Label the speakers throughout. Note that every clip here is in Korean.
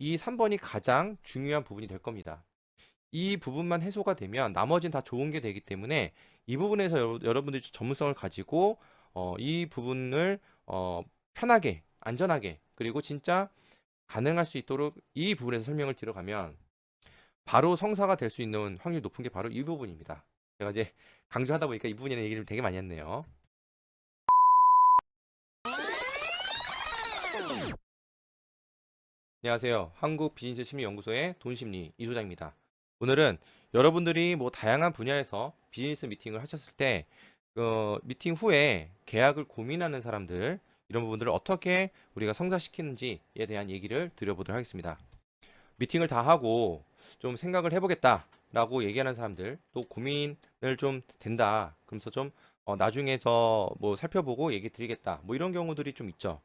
Speaker 1: 이 3번이 가장 중요한 부분이 될 겁니다. 이 부분만 해소가 되면 나머지는 다 좋은 게 되기 때문에 이 부분에서 여러- 여러분들이 전문성을 가지고 어, 이 부분을 어, 편하게 안전하게 그리고 진짜 가능할 수 있도록 이 부분에서 설명을 들어가면 바로 성사가 될 수 있는 확률이 높은 게 바로 이 부분입니다. 제가 이제 강조하다 보니까 이 부분에 얘기를 되게 많이 했네요. 안녕하세요. 한국 비즈니스 심리연구소의 돈심리 이소장입니다. 오늘은 여러분들이 뭐 다양한 분야에서 비즈니스 미팅을 하셨을 때 어, 미팅 후에 계약을 고민하는 사람들 이런 부분들을 어떻게 우리가 성사시키는지에 대한 얘기를 드려보도록 하겠습니다. 미팅을 다 하고 좀 생각을 해보겠다라고 얘기하는 사람들 또 고민을 좀 된다 그러면서 좀 어, 나중에 더뭐 살펴보고 얘기 드리겠다 뭐 이런 경우들이 좀 있죠.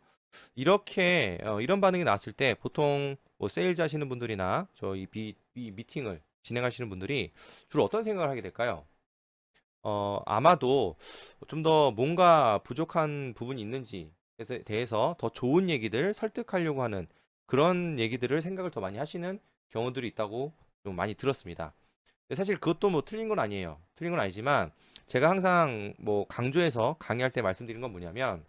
Speaker 1: 이렇게 어, 이런 반응이 나왔을 때 보통 뭐 세일즈 하시는 분들이나 저희 비, 이 미팅을 진행하시는 분들이 주로 어떤 생각을 하게 될까요? 어, 아마도 좀 더 뭔가 부족한 부분이 있는지 에 대해서 더 좋은 얘기들 설득하려고 하는 그런 얘기들을 생각을 더 많이 하시는 경우들이 있다고 좀 많이 들었습니다. 사실 그것도 뭐 틀린 건 아니에요. 틀린 건 아니지만 제가 항상 뭐 강조해서 강의할 때 말씀드린 건 뭐냐면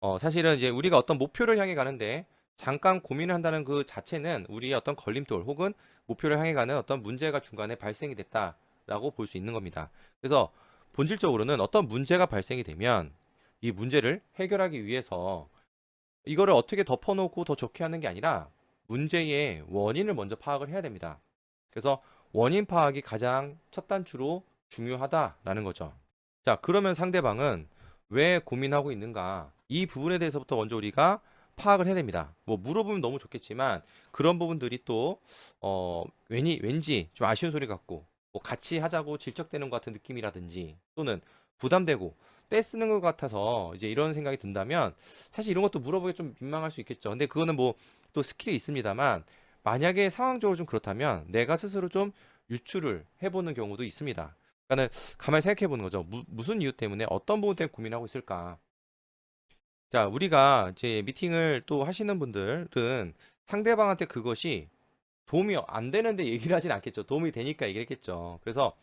Speaker 1: 어, 사실은 이제 우리가 어떤 목표를 향해 가는데 잠깐 고민을 한다는 그 자체는 우리의 어떤 걸림돌 혹은 목표를 향해 가는 어떤 문제가 중간에 발생이 됐다라고 볼 수 있는 겁니다. 그래서 본질적으로는 어떤 문제가 발생이 되면 이 문제를 해결하기 위해서 이거를 어떻게 덮어놓고 더 좋게 하는 게 아니라 문제의 원인을 먼저 파악을 해야 됩니다. 그래서 원인 파악이 가장 첫 단추로 중요하다라는 거죠. 자, 그러면 상대방은 왜 고민하고 있는가? 이 부분에 대해서부터 먼저 우리가 파악을 해야 됩니다. 뭐 물어보면 너무 좋겠지만 그런 부분들이 또 어, 왠지 왠지 좀 아쉬운 소리 같고 뭐 같이 하자고 질척대는 것 같은 느낌이라든지 또는 부담되고 떼쓰는 것 같아서 이제 이런 생각이 든다면 사실 이런 것도 물어보기 좀 민망할 수 있겠죠. 근데 그거는 뭐 또 스킬이 있습니다만 만약에 상황적으로 좀 그렇다면 내가 스스로 좀 유출을 해보는 경우도 있습니다. 그러니까는 가만히 생각해 보는 거죠. 무, 무슨 이유 때문에 어떤 부분 때문에 고민하고 있을까? 자, 우리가 이제 미팅을 또 하시는 분들은 상대방한테 그것이 도움이 안 되는데 얘기를 하진 않겠죠. 도움이 되니까 얘기를 했겠죠. 그래서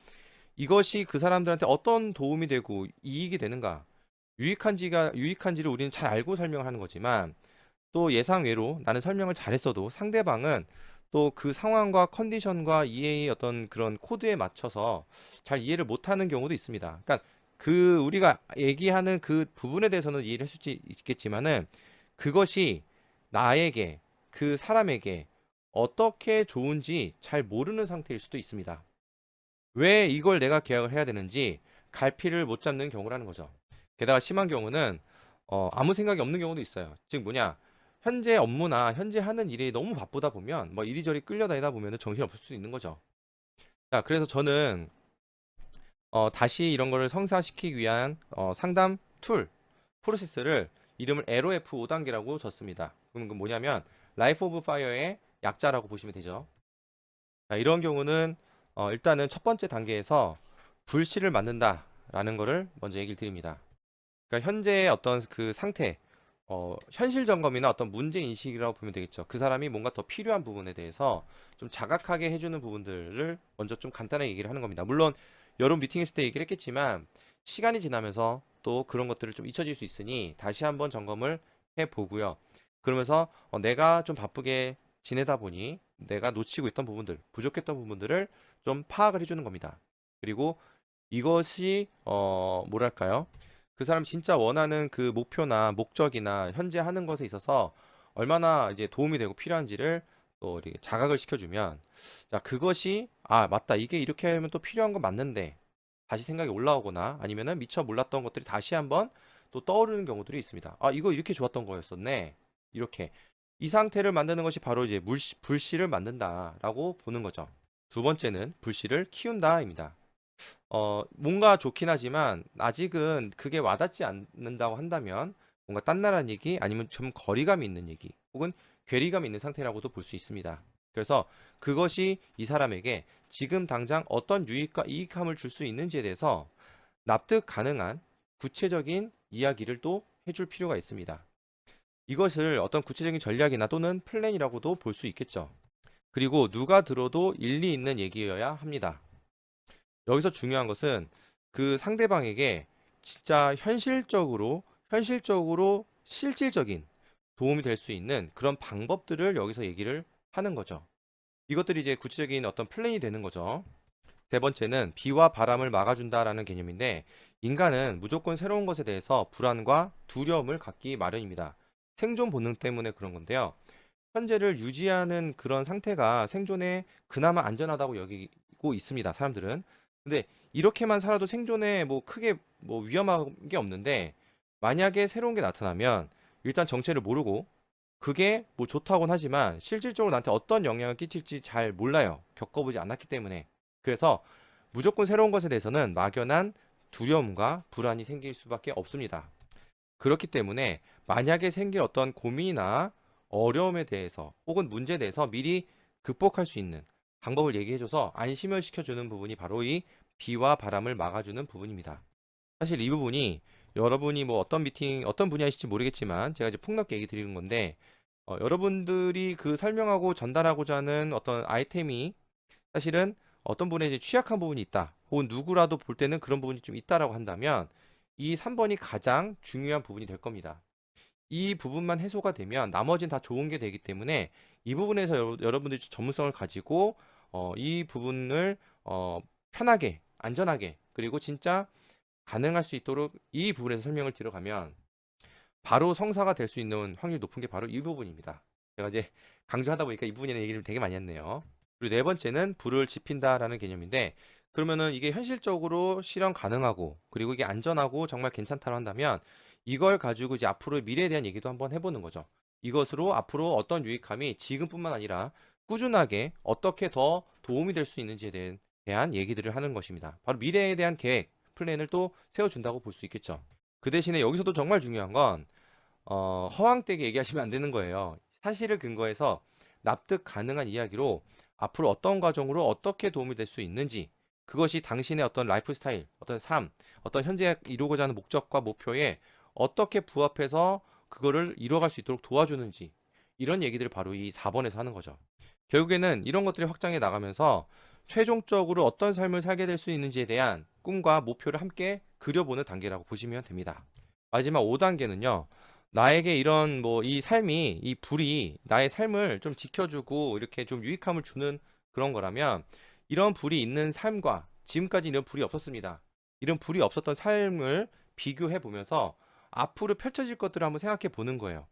Speaker 1: 이것이 그 사람들한테 어떤 도움이 되고 이익이 되는가, 유익한지가 유익한지를 우리는 잘 알고 설명을 하는 거지만 또 예상외로 나는 설명을 잘했어도 상대방은 또 그 상황과 컨디션과 이해의 어떤 그런 코드에 맞춰서 잘 이해를 못하는 경우도 있습니다. 그러니까 그 우리가 얘기하는 그 부분에 대해서는 이해를 할 수 있겠지만은 그것이 나에게 그 사람에게 어떻게 좋은지 잘 모르는 상태일 수도 있습니다. 왜 이걸 내가 계약을 해야 되는지 갈피를 못 잡는 경우라는 거죠. 게다가 심한 경우는 어, 아무 생각이 없는 경우도 있어요. 즉 뭐냐 현재 업무나 현재 하는 일이 너무 바쁘다 보면 뭐 이리저리 끌려다니다 보면 정신이 없을 수 있는 거죠. 자, 그래서 저는 어, 다시 이런 거를 성사시키기 위한 어, 상담 툴 프로세스를 이름을 LOF 5단계라고 줬습니다. 그럼 그 뭐냐면 라이프 오브 파이어의 약자라고 보시면 되죠. 자, 이런 경우는 어, 일단은 첫 번째 단계에서 불씨를 만든다라는 거를 먼저 얘기를 드립니다. 그러니까 현재의 어떤 그 상태, 어, 현실 점검이나 어떤 문제 인식이라고 보면 되겠죠. 그 사람이 뭔가 더 필요한 부분에 대해서 좀 자각하게 해주는 부분들을 먼저 좀 간단하게 얘기를 하는 겁니다. 물론 여름 미팅했을 때 얘기를 했겠지만 시간이 지나면서 또 그런 것들을 좀 잊혀질 수 있으니 다시 한번 점검을 해 보고요. 그러면서 어, 내가 좀 바쁘게 지내다 보니 내가 놓치고 있던 부분들, 부족했던 부분들을 좀 파악을 해주는 겁니다. 그리고 이것이 어 뭐랄까요? 그 사람이 진짜 원하는 그 목표나 목적이나 현재 하는 것에 있어서 얼마나 이제 도움이 되고 필요한지를 또 이렇게 자각을 시켜주면 자 그것이 아 맞다 이게 이렇게 하면 또 필요한 건 맞는데 다시 생각이 올라오거나 아니면은 미처 몰랐던 것들이 다시 한번 또 떠오르는 경우들이 있습니다. 아 이거 이렇게 좋았던 거였었네 이렇게 이 상태를 만드는 것이 바로 이제 물씨, 불씨를 만든다라고 보는 거죠. 두 번째는 불씨를 키운다입니다. 어, 뭔가 좋긴 하지만 아직은 그게 와닿지 않는다고 한다면 뭔가 딴나라는 얘기 아니면 좀 거리감이 있는 얘기 혹은 괴리감이 있는 상태라고도 볼 수 있습니다. 그래서 그것이 이 사람에게 지금 당장 어떤 유익과 이익함을 줄 수 있는지에 대해서 납득 가능한 구체적인 이야기를 또 해줄 필요가 있습니다. 이것을 어떤 구체적인 전략이나 또는 플랜이라고도 볼 수 있겠죠. 그리고 누가 들어도 일리 있는 얘기여야 합니다. 여기서 중요한 것은 그 상대방에게 진짜 현실적으로, 현실적으로 실질적인 도움이 될 수 있는 그런 방법들을 여기서 얘기를 하는 거죠. 이것들이 이제 구체적인 어떤 플랜이 되는 거죠. 세 번째는 비와 바람을 막아준다라는 개념인데 인간은 무조건 새로운 것에 대해서 불안과 두려움을 갖기 마련입니다. 생존 본능 때문에 그런 건데요. 현재를 유지하는 그런 상태가 생존에 그나마 안전하다고 여기고 있습니다. 사람들은. 근데 이렇게만 살아도 생존에 뭐 크게 뭐 위험한 게 없는데 만약에 새로운 게 나타나면 일단 정체를 모르고 그게 뭐 좋다고는 하지만 실질적으로 나한테 어떤 영향을 끼칠지 잘 몰라요. 겪어보지 않았기 때문에. 그래서 무조건 새로운 것에 대해서는 막연한 두려움과 불안이 생길 수밖에 없습니다. 그렇기 때문에 만약에 생길 어떤 고민이나 어려움에 대해서 혹은 문제에 대해서 미리 극복할 수 있는 방법을 얘기해줘서 안심을 시켜주는 부분이 바로 이 비와 바람을 막아주는 부분입니다. 사실 이 부분이 여러분이 뭐 어떤 미팅, 어떤 분야이실지 모르겠지만 제가 이제 폭넓게 얘기 드리는 건데 어, 여러분들이 그 설명하고 전달하고자 하는 어떤 아이템이 사실은 어떤 분의 이제 취약한 부분이 있다. 혹은 누구라도 볼 때는 그런 부분이 좀 있다라고 한다면 이 3번이 가장 중요한 부분이 될 겁니다. 이 부분만 해소가 되면 나머지는 다 좋은 게 되기 때문에 이 부분에서 여러- 여러분들이 전문성을 가지고 어, 이 부분을 어, 편하게, 안전하게 그리고 진짜 가능할 수 있도록 이 부분에서 설명을 들어가면 바로 성사가 될 수 있는 확률이 높은 게 바로 이 부분입니다. 제가 이제 강조하다 보니까 이 부분이라는 얘기를 되게 많이 했네요. 그리고 네 번째는 불을 지핀다라는 개념인데 그러면은 이게 현실적으로 실현 가능하고 그리고 이게 안전하고 정말 괜찮다고 한다면 이걸 가지고 이제 앞으로 미래에 대한 얘기도 한번 해보는 거죠. 이것으로 앞으로 어떤 유익함이 지금뿐만 아니라 꾸준하게 어떻게 더 도움이 될 수 있는지에 대한 얘기들을 하는 것입니다. 바로 미래에 대한 계획, 플랜을 또 세워준다고 볼 수 있겠죠. 그 대신에 여기서도 정말 중요한 건 어, 허황되게 얘기하시면 안 되는 거예요. 사실을 근거해서 납득 가능한 이야기로 앞으로 어떤 과정으로 어떻게 도움이 될 수 있는지 그것이 당신의 어떤 라이프 스타일, 어떤 삶, 어떤 현재 이루고자 하는 목적과 목표에 어떻게 부합해서 그거를 이뤄갈 수 있도록 도와주는지 이런 얘기들을 바로 이 4번에서 하는 거죠. 결국에는 이런 것들이 확장해 나가면서 최종적으로 어떤 삶을 살게 될 수 있는지에 대한 꿈과 목표를 함께 그려보는 단계라고 보시면 됩니다. 마지막 5단계는요. 나에게 이런 뭐 이 삶이 이 불이 나의 삶을 좀 지켜주고 이렇게 좀 유익함을 주는 그런 거라면 이런 불이 있는 삶과 지금까지 이런 불이 없었습니다. 이런 불이 없었던 삶을 비교해 보면서 앞으로 펼쳐질 것들을 한번 생각해 보는 거예요.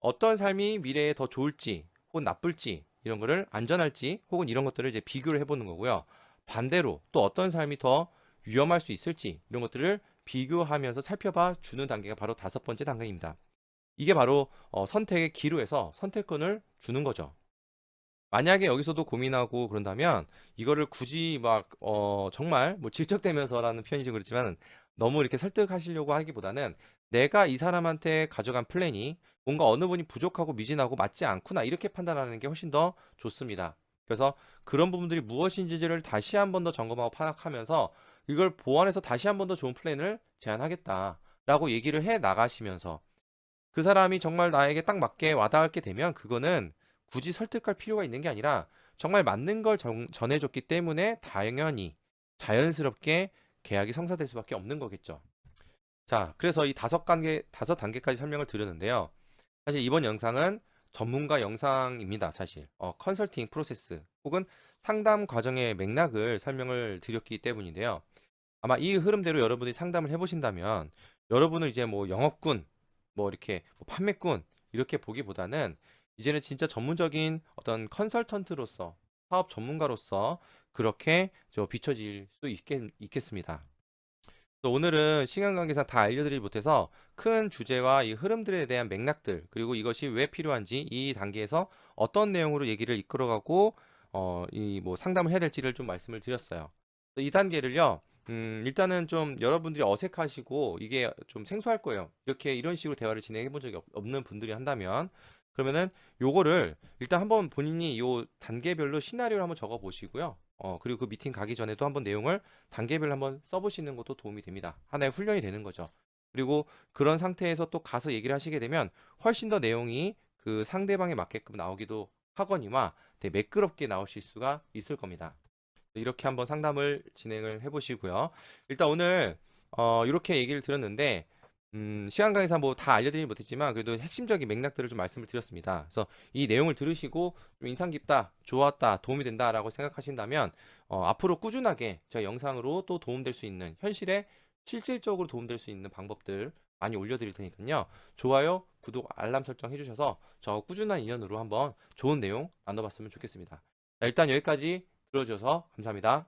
Speaker 1: 어떤 삶이 미래에 더 좋을지 혹은 나쁠지 이런 거를 안전할지 혹은 이런 것들을 이제 비교를 해보는 거고요. 반대로 또 어떤 삶이 더 위험할 수 있을지 이런 것들을 비교하면서 살펴봐 주는 단계가 바로 다섯 번째 단계입니다. 이게 바로 어, 선택의 기로에서 선택권을 주는 거죠. 만약에 여기서도 고민하고 그런다면 이거를 굳이 막 어, 정말 뭐 질척대면서라는 표현이 좀 그렇지만 너무 이렇게 설득하시려고 하기보다는 내가 이 사람한테 가져간 플랜이 뭔가 어느 분이 부족하고 미진하고 맞지 않구나 이렇게 판단하는 게 훨씬 더 좋습니다. 그래서 그런 부분들이 무엇인지를 다시 한 번 더 점검하고 파악하면서 이걸 보완해서 다시 한 번 더 좋은 플랜을 제안하겠다라고 얘기를 해 나가시면서 그 사람이 정말 나에게 딱 맞게 와닿게 되면 그거는 굳이 설득할 필요가 있는 게 아니라 정말 맞는 걸 정- 전해줬기 때문에 당연히 자연스럽게 계약이 성사될 수밖에 없는 거겠죠. 자, 그래서 이 다섯 단계, 다섯 단계까지 설명을 드렸는데요. 사실 이번 영상은 전문가 영상입니다, 사실. 어, 컨설팅 프로세스 혹은 상담 과정의 맥락을 설명을 드렸기 때문인데요. 아마 이 흐름대로 여러분이 상담을 해보신다면 여러분을 이제 뭐 영업군, 뭐 이렇게 뭐 판매꾼 이렇게 보기보다는 이제는 진짜 전문적인 어떤 컨설턴트로서 사업 전문가로서 그렇게 저 비춰질 수 있겠, 있겠습니다. 또 오늘은 시간 관계상 다 알려드리지 못해서 큰 주제와 이 흐름들에 대한 맥락들 그리고 이것이 왜 필요한지 이 단계에서 어떤 내용으로 얘기를 이끌어가고 어, 이 뭐 상담을 해야 될지를 좀 말씀을 드렸어요. 이 단계를요. 음, 일단은 좀 여러분들이 어색하시고 이게 좀 생소할 거예요. 이렇게 이런 식으로 대화를 진행해 본 적이 없- 없는 분들이 한다면 그러면은 요거를 일단 한번 본인이 요 단계별로 시나리오를 한번 적어 보시고요. 어, 그리고 그 미팅 가기 전에도 한번 내용을 단계별로 한번 써보시는 것도 도움이 됩니다. 하나의 훈련이 되는 거죠. 그리고 그런 상태에서 또 가서 얘기를 하시게 되면 훨씬 더 내용이 그 상대방에 맞게끔 나오기도 하거니와 되게 매끄럽게 나오실 수가 있을 겁니다. 이렇게 한번 상담을 진행을 해보시고요. 일단 오늘 어, 이렇게 얘기를 드렸는데 음, 시간 강의상 뭐 다 알려드리지 못했지만 그래도 핵심적인 맥락들을 좀 말씀을 드렸습니다. 그래서 이 내용을 들으시고 좀 인상 깊다, 좋았다, 도움이 된다라고 생각하신다면 어, 앞으로 꾸준하게 제가 영상으로 또 도움될 수 있는 현실에 실질적으로 도움될 수 있는 방법들 많이 올려드릴 테니까요. 좋아요, 구독, 알람 설정 해주셔서 저 꾸준한 인연으로 한번 좋은 내용 나눠봤으면 좋겠습니다. 자, 일단 여기까지 들어주셔서 감사합니다.